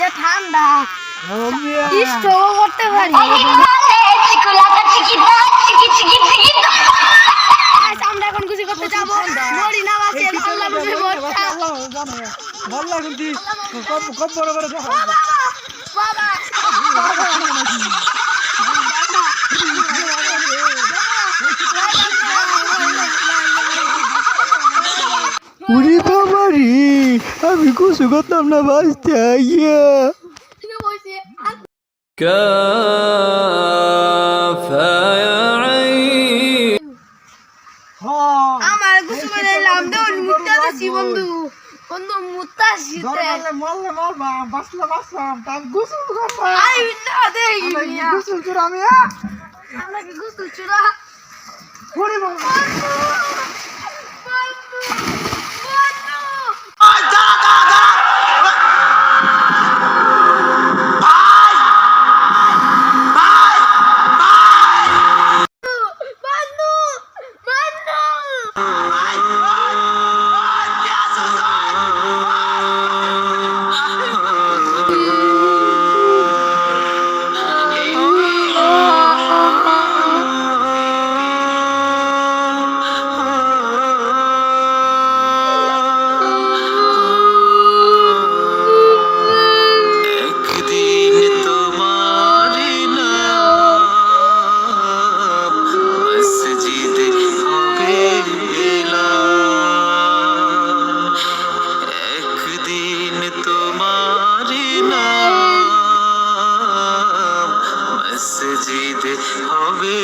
যে ঠান্ডা করতে পারি আমরা এখন কিছু করতে যাব মরি। না বাঁচে আল্লাহ বুঝে মরতা ভালো লাগুন কম কম বড় বড় দেখা বাবা উরি বাবারি আমি কুসু করতাম না বাঁচতে আইয়া। আমার কুসু করে লাভ দেওয়ার মুক্তা দিছি বন্ধু। বন্ধু মুক্তা শীতে দেই আমি আমরা চুরা পরে বাবা মসজিদে হবে।